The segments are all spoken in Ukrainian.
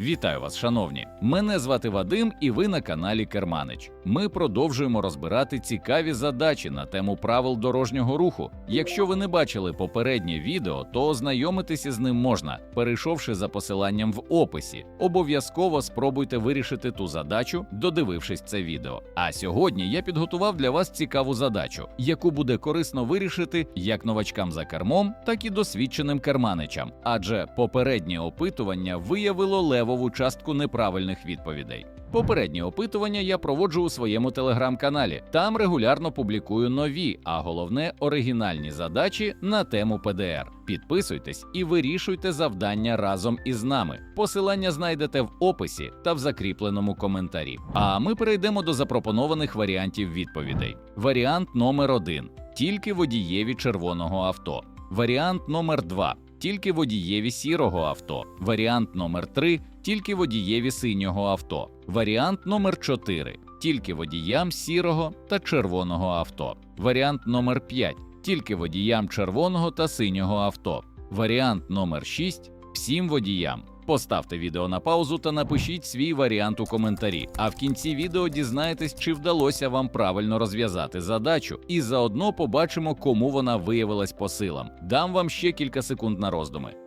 Вітаю вас, шановні! Мене звати Вадим, і ви на каналі Керманич. Ми продовжуємо розбирати цікаві задачі на тему правил дорожнього руху. Якщо ви не бачили попереднє відео, то ознайомитися з ним можна, перейшовши за посиланням в описі. Обов'язково спробуйте вирішити ту задачу, додивившись це відео. А сьогодні я підготував для вас цікаву задачу, яку буде корисно вирішити як новачкам за кермом, так і досвідченим керманичам, адже попереднє опитування виявило левову частку неправильних відповідей. Попереднє опитування я проводжу у своєму телеграм-каналі. Там регулярно публікую нові, а головне оригінальні задачі на тему ПДР. Підписуйтесь і вирішуйте завдання разом із нами. Посилання знайдете в описі та в закріпленому коментарі. А ми перейдемо до запропонованих варіантів відповідей. Варіант номер 1 тільки водієві червоного авто. Варіант номер 2 тільки водієві сірого авто. Варіант номер 3 тільки водієві синього авто. Варіант номер 4 тільки водіям сірого та червоного авто. Варіант номер 5 тільки водіям червоного та синього авто. Варіант номер 6 всім водіям. Поставте відео на паузу та напишіть свій варіант у коментарі. А в кінці відео дізнаєтесь, чи вдалося вам правильно розв'язати задачу, і заодно побачимо, кому вона виявилась по силам. Дам вам ще кілька секунд на роздуми.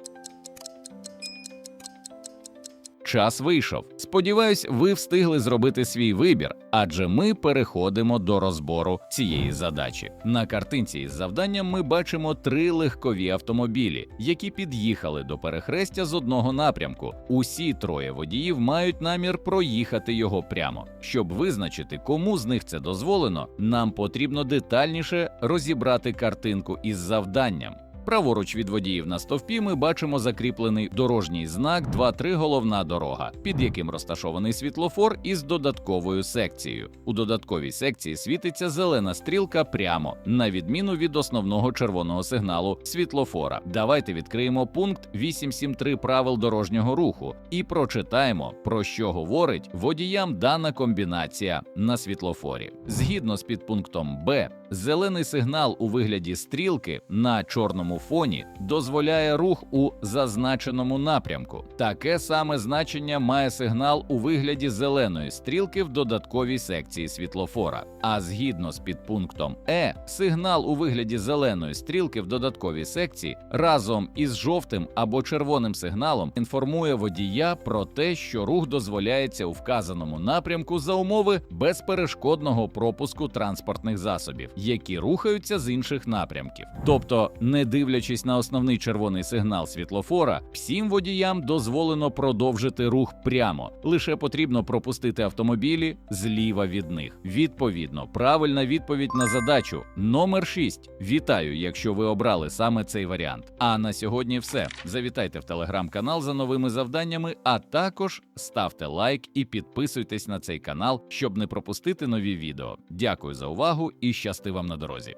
Час вийшов. Сподіваюсь, ви встигли зробити свій вибір, адже ми переходимо до розбору цієї задачі. На картинці із завданням ми бачимо три легкові автомобілі, які під'їхали до перехрестя з одного напрямку. Усі троє водіїв мають намір проїхати його прямо. Щоб визначити, кому з них це дозволено, нам потрібно детальніше розібрати картинку із завданням. Праворуч від водіїв на стовпі ми бачимо закріплений дорожній знак 2-3 головна дорога, під яким розташований світлофор із додатковою секцією. У додатковій секції світиться зелена стрілка прямо, на відміну від основного червоного сигналу світлофора. Давайте відкриємо пункт 8.7.3 правил дорожнього руху і прочитаємо, про що говорить водіям дана комбінація на світлофорі. Згідно з підпунктом Б, зелений сигнал у вигляді стрілки на чорному фоні дозволяє рух у зазначеному напрямку. Таке саме значення має сигнал у вигляді зеленої стрілки в додатковій секції світлофора. А згідно з підпунктом Е, сигнал у вигляді зеленої стрілки в додатковій секції разом із жовтим або червоним сигналом інформує водія про те, що рух дозволяється у вказаному напрямку за умови безперешкодного пропуску транспортних засобів, які рухаються з інших напрямків. Тобто, не дивлячись на основний червоний сигнал світлофора, всім водіям дозволено продовжити рух прямо. Лише потрібно пропустити автомобілі зліва від них. Відповідно, правильна відповідь на задачу номер 6. Вітаю, якщо ви обрали саме цей варіант. А на сьогодні все. Завітайте в телеграм-канал за новими завданнями, а також ставте лайк і підписуйтесь на цей канал, щоб не пропустити нові відео. Дякую за увагу і щасти вам на дорозі.